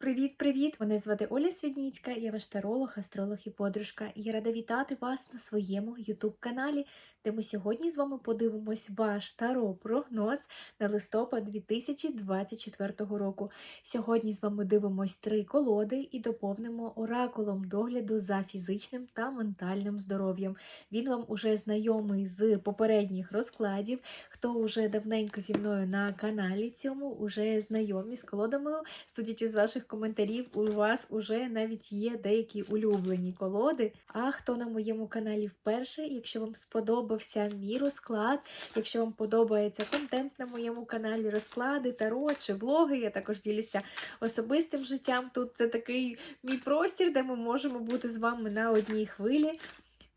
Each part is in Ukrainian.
Привіт-привіт! Мене звати Оля Свідніцька, я ваш таролог, астролог і подружка. І я рада вітати вас на своєму YouTube-каналі, де ми сьогодні з вами подивимось ваш таро-прогноз на листопад 2024 року. Сьогодні з вами дивимось три колоди і доповнимо оракулом догляду за фізичним та ментальним здоров'ям. Він вам уже знайомий з попередніх розкладів. Хто вже давненько зі мною на каналі цьому, уже знайомі з колодами, судячи з ваших коментарів, у вас уже навіть є деякі улюблені колоди. А хто на моєму каналі вперше, якщо вам сподобався мій розклад, якщо вам подобається контент на моєму каналі, розклади, таро чи влоги, я також ділюся особистим життям. Тут це такий мій простір, де ми можемо бути з вами на одній хвилі.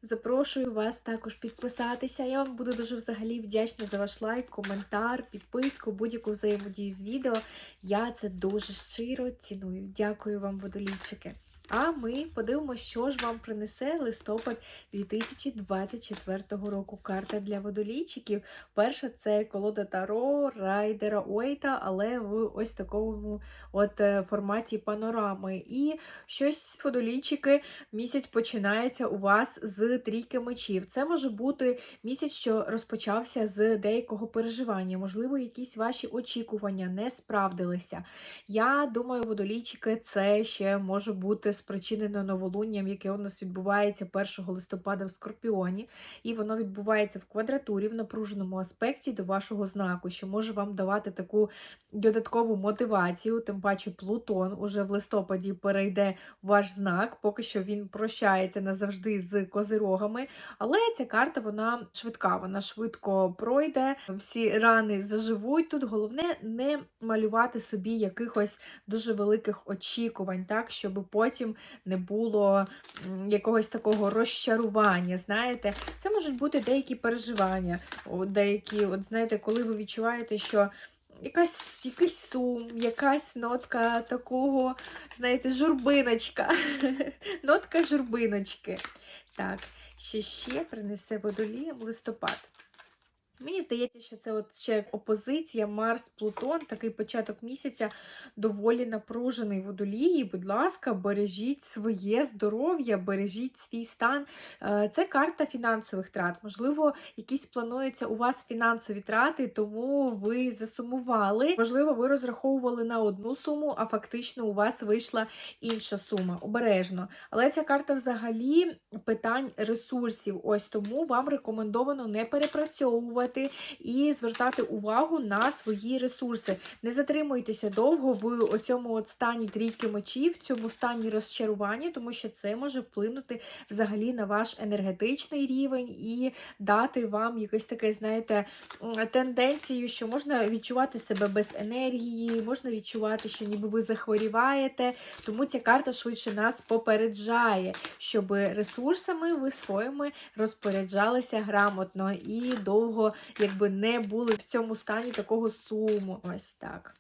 Запрошую вас також підписатися. Я вам буду дуже взагалі вдячна за ваш лайк, коментар, підписку, будь-яку взаємодію з відео. Я це дуже щиро ціную. Дякую вам, водолійчики. А ми подивимося, що ж вам принесе листопад 2024 року. Карта для водолійчиків. Перша це колода Таро Райдера Уейта, але в ось такому от е, форматі панорами. І щось водолійчики місяць починається у вас з трійки мечів. Це може бути місяць, що розпочався з деякого переживання. Можливо, якісь ваші очікування не справдилися. Я думаю, водолійчики це ще може бути спричинено новолунням, яке у нас відбувається 1 листопада в Скорпіоні, і воно відбувається в квадратурі в напруженому аспекті до вашого знаку, що може вам давати таку додаткову мотивацію, тим паче Плутон уже в листопаді перейде в ваш знак, поки що він прощається назавжди з козирогами. Але ця карта вона швидка, вона швидко пройде, всі рани заживуть. Тут головне не малювати собі якихось дуже великих очікувань, так, щоб потім не було якогось такого розчарування. Знаєте, це можуть бути деякі переживання, деякі, от знаєте, коли ви відчуваєте, що. Якась, якийсь сум, якась нотка такого, знаєте, журбиночка. Нотка журбиночки. Так, що ще принесе водоліям листопад. Мені здається, що це от ще опозиція Марс, Плутон, такий початок місяця доволі напружений водолії. Будь ласка, бережіть своє здоров'я, бережіть свій стан. Е, Це карта фінансових трат. Можливо, якісь плануються у вас фінансові трати, тому ви засумували. Можливо, ви розраховували на одну суму, а фактично у вас вийшла інша сума. Обережно. Але ця карта взагалі питань ресурсів. Ось тому вам рекомендовано не перепрацьовувати і звертати увагу на свої ресурси. Не затримуйтеся довго в цьому от стані трійки мечів, в цьому стані розчарування, тому що це може вплинути взагалі на ваш енергетичний рівень і дати вам якесь таке, знаєте, тенденцію, що можна відчувати себе без енергії, можна відчувати, що ніби ви захворіваєте. Тому ця карта швидше нас попереджає, щоб ресурсами ви своїми розпоряджалися грамотно і довго якби не були в цьому стані такого суму. Ось так.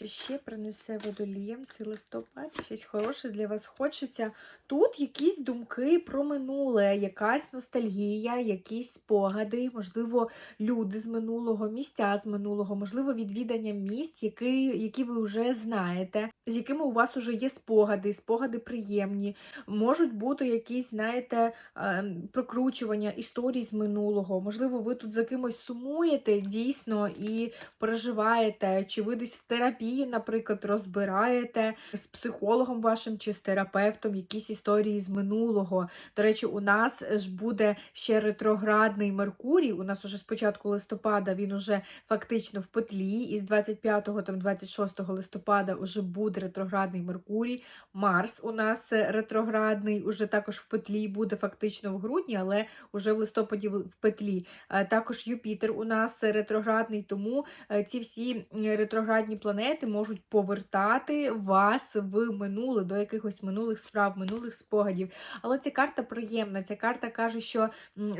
Що ще принесе водолієм цей листопад? Щось хороше для вас хочеться. Тут якісь думки про минуле, якась ностальгія, якісь спогади, можливо, люди з минулого, місця з минулого, можливо, відвідання місць, які, які ви вже знаєте, з якими у вас вже є спогади, спогади приємні. Можуть бути якісь, знаєте, ем, прокручування історій з минулого. Можливо, ви тут за кимось сумуєте дійсно і переживаєте, чи ви десь в терапії, наприклад, розбираєте з психологом вашим чи з терапевтом якісь історії з минулого. До речі, у нас ж буде ще ретроградний Меркурій. У нас уже з початку листопада він уже фактично в петлі, і з 25 там 26 листопада вже буде ретроградний Меркурій. Марс у нас ретроградний, уже також в петлі буде фактично в грудні, але уже в листопаді в в петлі. Е, Також Юпітер у нас ретроградний, тому е, ці всі ретроградні планети можуть повертати вас в минуле, до якихось минулих справ, минулих спогадів. Але ця карта приємна. Ця карта каже, що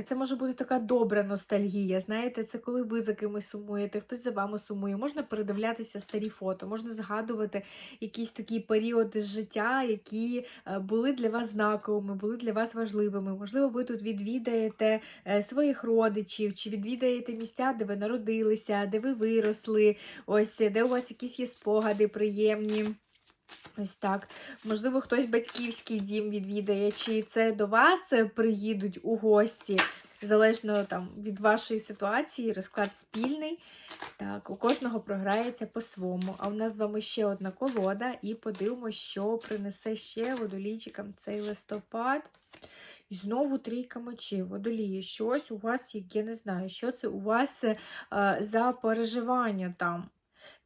це може бути така добра ностальгія. Знаєте, це коли ви за кимось сумуєте, хтось за вами сумує. Можна передивлятися старі фото, можна згадувати якісь такі періоди з життя, які е, були для вас знаковими, були для вас важливими. Можливо, ви тут відвідаєте е, своїх родичів, чи відвідаєте місця, де ви народилися, де ви виросли, ось де у вас якісь є спогади приємні. Ось так. Можливо, хтось батьківський дім відвідає, чи це до вас приїдуть у гості, залежно там від вашої ситуації, розклад спільний. Так, у кожного програється по-своєму. А у нас з вами ще одна колода, і подивимося, що принесе ще водолійчикам цей листопад. І знову трійка мечів, водолії. Щось у вас, є, я не знаю, що це у вас е, за переживання там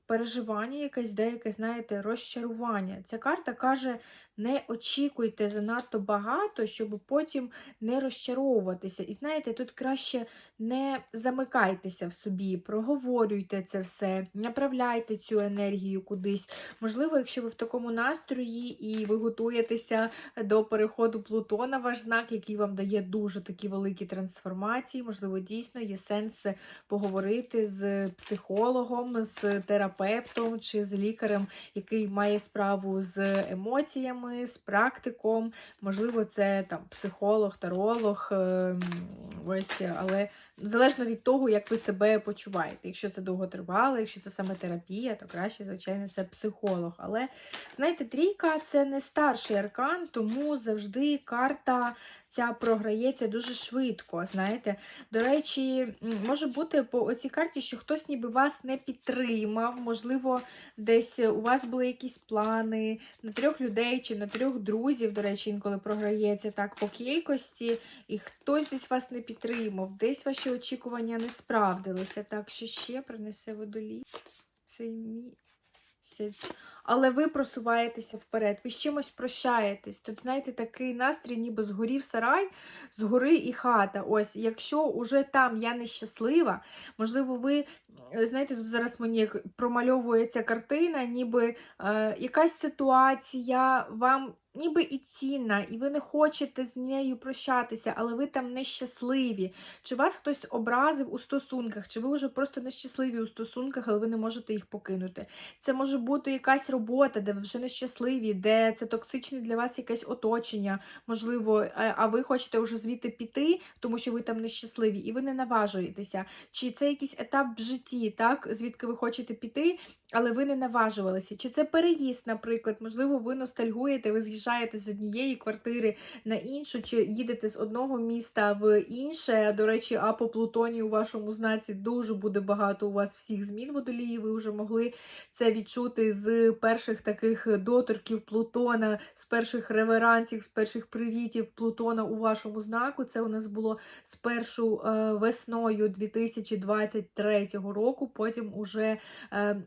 переживання, якесь деяке, знаєте, розчарування. Ця карта каже: не очікуйте занадто багато, щоб потім не розчаровуватися. І знаєте, тут краще не замикайтеся в собі, проговорюйте це все, направляйте цю енергію кудись. Можливо, якщо ви в такому настрої і ви готуєтеся до переходу Плутона, ваш знак, який вам дає дуже такі великі трансформації, можливо, дійсно є сенс поговорити з психологом, з терапевтом чи з лікарем, який має справу з емоціями, з практиком. Можливо, це там психолог, таролог, ем, ось, але залежно від того, як ви себе почуваєте. Якщо це довготривало, якщо це саме терапія, то краще, звичайно, це психолог. Але знаєте, трійка це не старший аркан, тому завжди карта ця програється дуже швидко. Знаєте, до речі, може бути по оцій карті, що хтось ніби вас не підтримав, можливо, десь у вас були якісь плани на трьох людей чи на трьох друзів, до речі, інколи програється так по кількості, і хтось десь вас не підтримав, десь ваші очікування не справдилися. Так, що ще принесе водолій цей місяць. Але ви просуваєтеся вперед, ви з чимось прощаєтесь. Тут, знаєте, такий настрій, ніби згорів сарай, згори і хата. Ось, якщо уже там я нещаслива, можливо, ви, знаєте, тут зараз мені промальовується картина, ніби е, якась ситуація вам ніби і цінна, і ви не хочете з нею прощатися, але ви там нещасливі. Чи вас хтось образив у стосунках, чи ви вже просто нещасливі у стосунках, але ви не можете їх покинути. Це може бути якась робота, де ви вже нещасливі, де це токсичне для вас якесь оточення, можливо, а ви хочете вже звідти піти, тому що ви там нещасливі, і ви не наважуєтеся. Чи це якийсь етап в житті, так, звідки ви хочете піти, але ви не наважувалися. Чи це переїзд, наприклад, можливо, ви ностальгуєте, ви з'їжджаєте з однієї квартири на іншу, чи їдете з одного міста в інше. До речі, а по Плутоні у вашому знаці дуже буде багато у вас всіх змін водолії. Ви вже могли це відчути з перших таких доторків Плутона, з перших реверансів, з перших привітів Плутона у вашому знаку. Це у нас було спершу е, весною 2023 року, потім уже е,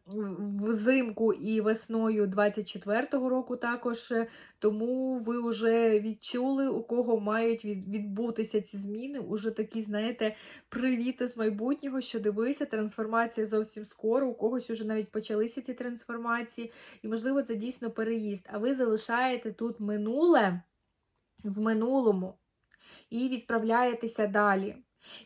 взимку і весною 24-го року також. Тому ви вже відчули, у кого мають відбутися ці зміни. Уже такі, знаєте, привіти з майбутнього, що дивися, трансформація зовсім скоро. У когось уже навіть почалися ці трансформації, і, можливо, це дійсно переїзд. А ви залишаєте тут минуле в минулому і відправляєтеся далі.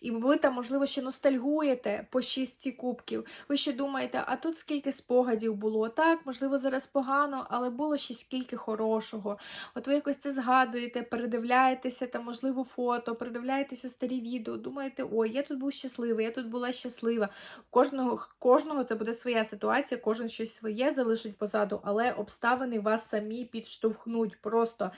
І ви там, можливо, ще ностальгуєте по шісті кубків. Ви ще думаєте, а тут скільки спогадів було. Так, можливо, зараз погано, але було ще скільки хорошого. От ви якось це згадуєте, передивляєтеся, там, можливо, фото, передивляєтеся старі відео, думаєте, ой, я тут був щасливий, я тут була щаслива. Кожного, кожного це буде своя ситуація, кожен щось своє залишить позаду, але обставини вас самі підштовхнуть. Просто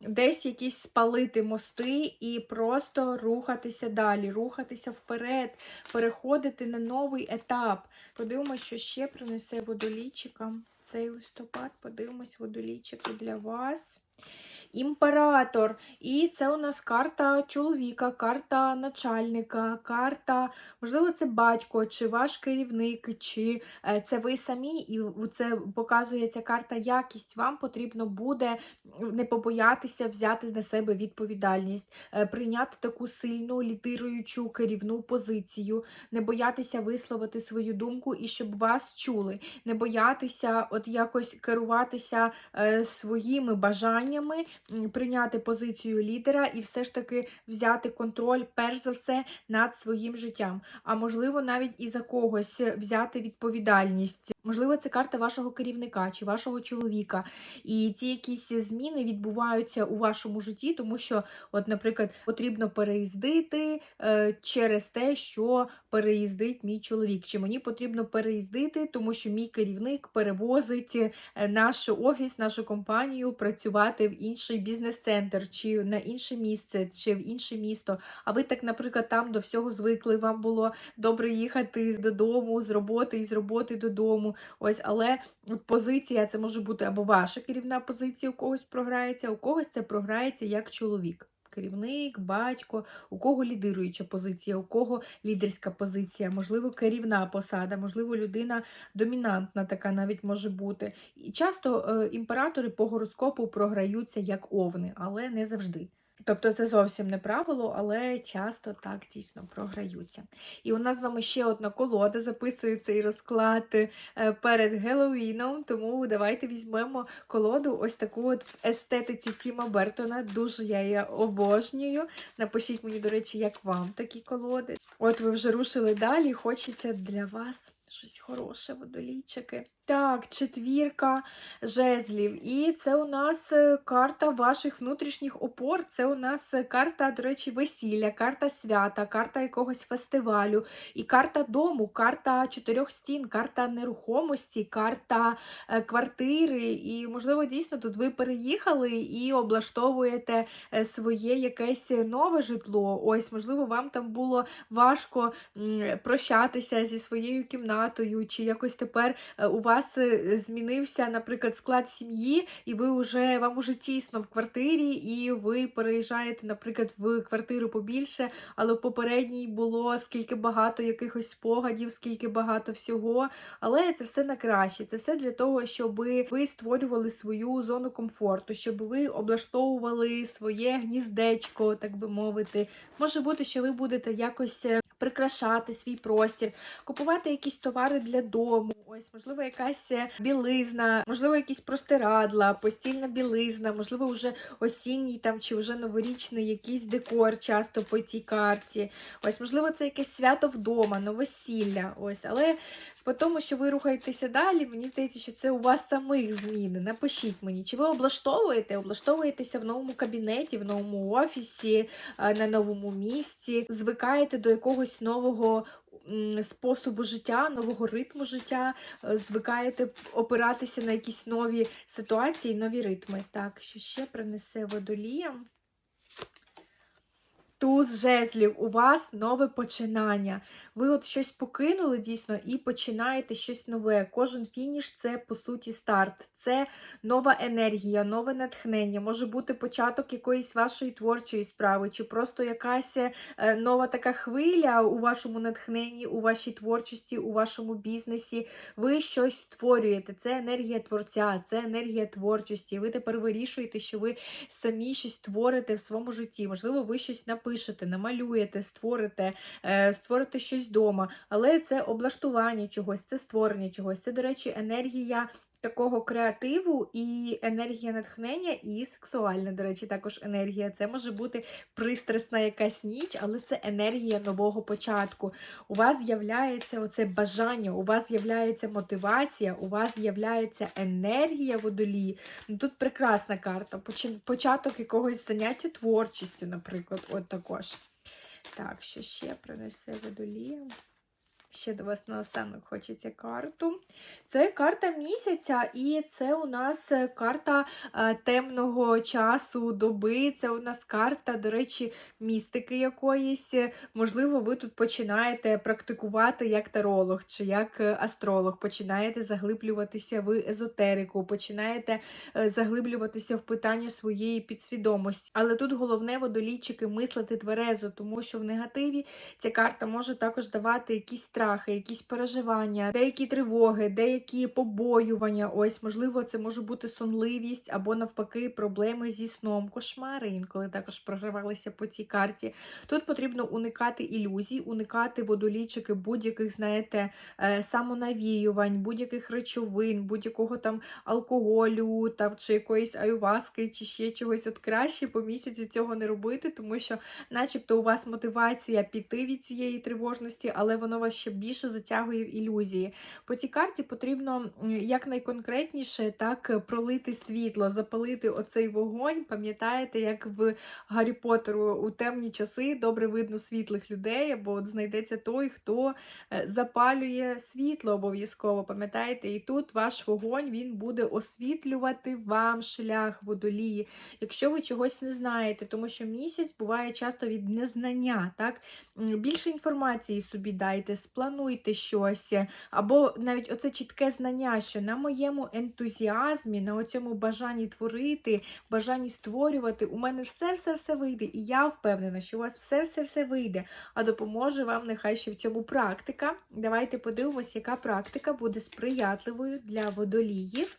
десь якісь спалити мости і просто рухатися далі, рухатися вперед, переходити на новий етап. Подивимось, що ще принесе водолічикам цей листопад. Подивимось водолічики для вас. Імператор. І це у нас карта чоловіка, карта начальника, карта, можливо, це батько, чи ваш керівник, чи е, це ви самі, і це показує ця карта якість. Вам потрібно буде не побоятися взяти на себе відповідальність, е, прийняти таку сильну лідируючу керівну позицію, не боятися висловити свою думку і щоб вас чули, не боятися от якось керуватися е, своїми бажаннями, прийняти позицію лідера і все ж таки взяти контроль, перш за все, над своїм життям. А можливо, навіть і за когось взяти відповідальність. Можливо, це карта вашого керівника чи вашого чоловіка. І ці якісь зміни відбуваються у вашому житті, тому що, от, наприклад, потрібно переїздити е, через те, що переїздить мій чоловік. Чи мені потрібно переїздити, тому що мій керівник перевозить е, наш офіс, нашу компанію працювати в інший бізнес-центр, чи на інше місце, чи в інше місто. А ви так, наприклад, там до всього звикли. Вам було добре їхати додому з роботи і з роботи додому. Ось, але позиція це може бути або ваша керівна позиція у когось програється, у когось це програється як чоловік. Керівник, батько, у кого лідируюча позиція, у кого лідерська позиція, можливо, керівна посада, можливо, людина домінантна така навіть може бути. І часто е, імператори по гороскопу програються як овни, але не завжди. Тобто це зовсім не правило, але часто так дійсно програються. І у нас з вами ще одна колода записує цей розклад е, перед Геловіном, тому давайте візьмемо колоду ось таку от в естетиці Тіма Бертона. Дуже я її обожнюю. Напишіть мені, до речі, як вам такі колоди. От ви вже рушили далі, хочеться для вас. Щось хороше, водолійчики. Так, четвірка жезлів. І це у нас е, карта ваших внутрішніх опор. Це у нас е, карта, до речі, весілля, карта свята, карта якогось фестивалю, і карта дому, карта чотирьох стін, карта нерухомості, карта е, квартири. І, можливо, дійсно тут ви переїхали і облаштовуєте своє якесь нове житло. Ось, можливо, вам там було важко прощатися зі своєю кімнатою, чи якось тепер е, у вас е, змінився, наприклад, склад сім'ї, і ви вже вам уже тісно в квартирі, і ви переїжджаєте, наприклад, в квартиру побільше, але в попередній було скільки багато якихось спогадів, скільки багато всього. Але це все на краще. Це все для того, щоб ви створювали свою зону комфорту, щоб ви облаштовували своє гніздечко, так би мовити. Може бути, що ви будете якось. Прикрашати свій простір, купувати якісь товари для дому, ось, можливо, якась е, білизна, можливо, якісь простирадла, постільна білизна, можливо, вже осінній там чи вже новорічний якийсь декор часто по цій карті. Ось, можливо, це якесь свято вдома, новосілля. Ось, але по тому, що ви рухаєтеся далі, мені здається, що це у вас самих зміни. Напишіть мені, чи ви облаштовуєте, облаштовуєтеся в новому кабінеті, в новому офісі, е, на новому місці, звикаєте до якогось нового способу життя, нового ритму життя, е, звикаєте опиратися на якісь нові ситуації, нові ритми. Так, що ще принесе водоліям? Туз жезлів, у вас нове починання. Ви от щось покинули дійсно і починаєте щось нове. Кожен фініш це по суті старт. Це нова енергія, нове натхнення. Може бути початок якоїсь вашої творчої справи, чи просто якась е, нова така хвиля у вашому натхненні, у вашій творчості, у вашому бізнесі. Ви щось створюєте. Це енергія творця, це енергія творчості. Ви тепер вирішуєте, що ви самі щось творите в своєму житті. Можливо, ви щось напишете, намалюєте, створите, е, створите щось вдома. Але це облаштування чогось, це створення чогось. Це, до речі, енергія. Такого креативу і енергія натхнення, і сексуальна, до речі, також енергія. Це може бути пристрасна якась ніч, але це енергія нового початку. У вас з'являється оце бажання, у вас з'являється мотивація, у вас з'являється енергія водолії. Ну, Тут прекрасна карта. Початок якогось заняття творчістю, наприклад, от також. Так, що ще принесе водолія? Ще до вас наостанок хочеться карту. Це карта місяця, і це у нас е, карта е, темного часу доби. Це у нас карта, до речі, містики якоїсь. Можливо, ви тут починаєте практикувати як таролог чи як е, астролог, починаєте заглиблюватися в езотерику, починаєте заглиблюватися в питання своєї підсвідомості. Але тут головне водолійчики мислити тверезо, тому що в негативі ця карта може також давати якісь страхи, якісь переживання, деякі тривоги, деякі побоювання. Ось, можливо, це може бути сонливість або навпаки проблеми зі сном, кошмари інколи також програвалися по цій карті. Тут потрібно уникати ілюзій, уникати водолійчики будь-яких, знаєте, е, самонавіювань, будь-яких речовин, будь-якого там алкоголю, там чи якоїсь аюваски, чи ще чогось. От краще по місяці цього не робити, тому що, начебто, у вас мотивація піти від цієї тривожності, але воно вас ще ще більше затягує в ілюзії. По цій карті потрібно якнайконкретніше так е, пролити світло, запалити оцей вогонь. Пам'ятаєте, як в Гаррі Поттеру у темні часи добре видно світлих людей, або от знайдеться той, хто е, запалює світло обов'язково. Пам'ятаєте, і тут ваш вогонь він буде освітлювати вам шлях водолії, якщо ви чогось не знаєте, тому що місяць буває часто від незнання. так? Більше інформації собі дайте, сплануйте щось, або навіть оце чітке знання, що на моєму ентузіазмі, на оцьому бажанні творити, бажанні створювати, у мене все-все-все вийде. І я впевнена, що у вас все-все-все вийде. А допоможе вам нехай ще в цьому практика. Давайте подивимось, яка практика буде сприятливою для водоліїв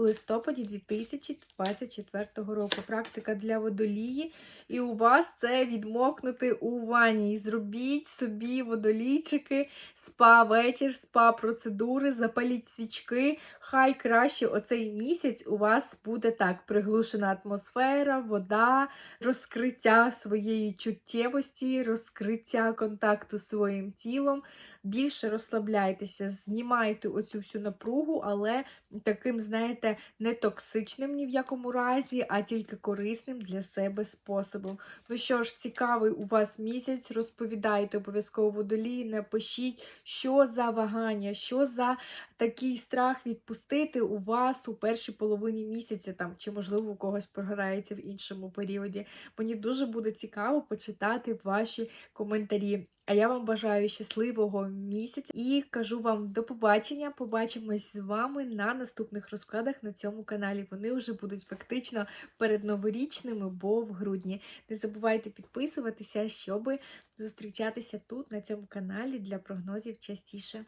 у листопаді 2024 року. Практика для водолії. І у вас це відмокнути у ванні. Зробіть собі водолійчики, спа-вечір, спа-процедури, запаліть свічки. Хай краще оцей місяць у вас буде так: приглушена атмосфера, вода, розкриття своєї чуттєвості, розкриття контакту з своїм тілом. Більше розслабляйтеся, знімайте оцю всю напругу, але таким, знаєте, не токсичним ні в якому разі, а тільки корисним для себе способом. Ну що ж, цікавий у вас місяць, розповідайте обов'язково водолії, напишіть, що за вагання, що за такий страх відпустити у вас у першій половині місяця, там, чи, можливо, у когось програється в іншому періоді. Мені дуже буде цікаво почитати ваші коментарі. А я вам бажаю щасливого місяця і кажу вам до побачення. Побачимось з вами на наступних розкладах на цьому каналі. Вони вже будуть фактично перед новорічними, бо в грудні. Не забувайте підписуватися, щоб зустрічатися тут, на цьому каналі, для прогнозів частіше.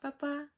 Па-па!